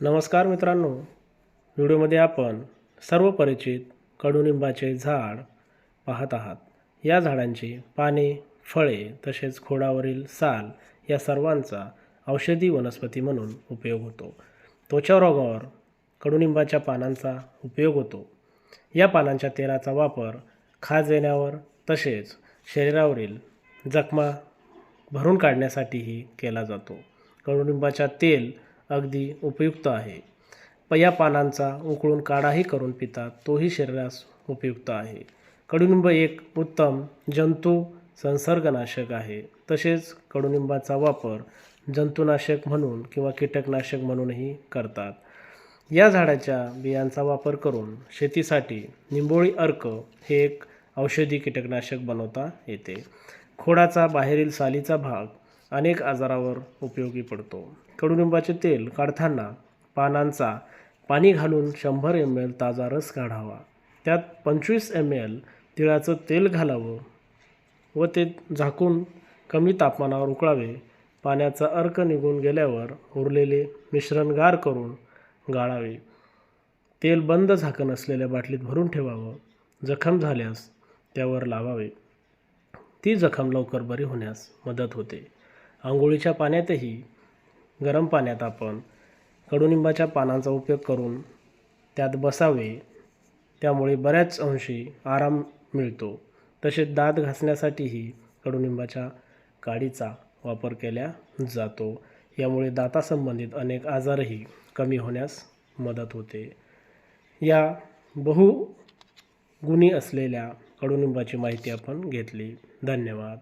नमस्कार मित्रांनो. व्हिडिओमध्ये आपण सर्व परिचित कडुनिंबाचे झाड पाहत आहात. या झाडांची पाने फळे तसेच खोडावरील साल या सर्वांचा औषधी वनस्पती म्हणून उपयोग होतो. त्वचा रोगावर कडुनिंबाच्या पानांचा उपयोग होतो. या पानांच्या तेलाचा वापर खाज येण्यावर तसेच शरीरावरील जखमा भरून काढण्यासाठीही केला जातो. कडुनिंबाच्या तेल अगदी उपयुक्त आहे. प या पानांचा उकळून काढाही करून पितात तोही शरीरास उपयुक्त आहे. कडुनिंब एक उत्तम जंतू संसर्गनाशक आहे. तसेच कडुनिंबाचा वापर जंतुनाशक म्हणून किंवा कीटकनाशक म्हणूनही करतात. या झाडाच्या बियांचा वापर करून शेतीसाठी निंबोळी अर्क हे एक औषधी कीटकनाशक बनवता येते. खोडाचा बाहेरील सालीचा भाग अनेक आजारावर उपयोगी पडतो. कडुनिंबाचे तेल काढताना पानांचा पाणी घालून शंभर एम एल ताजा रस काढावा. त्यात पंचवीस एम एल तिळाचं तेल घालावं व ते झाकून कमी तापमानावर उकळावे. पाण्याचा अर्क निघून गेल्यावर उरलेले मिश्रण गार करून गाळावे. तेल बंद झाकण असलेल्या बाटलीत भरून ठेवावं. जखम झाल्यास त्यावर लावावे. ती जखम लवकर बरी होण्यास मदत होते. आंघोळीच्या पाण्यातही गरम पाण्यात आपण कडुनिंबाच्या पानांचा उपयोग करून त्यात बसावे. त्यामुळे बऱ्याच अंशी आराम मिळतो. तसेच दात घासण्यासाठीही कडुनिंबाच्या काडीचा वापर केला जातो. यामुळे दातासंबंधित अनेक आजारही कमी होण्यास मदत होते. या बहुगुणी असलेल्या कडुनिंबाची माहिती आपण घेतली. धन्यवाद.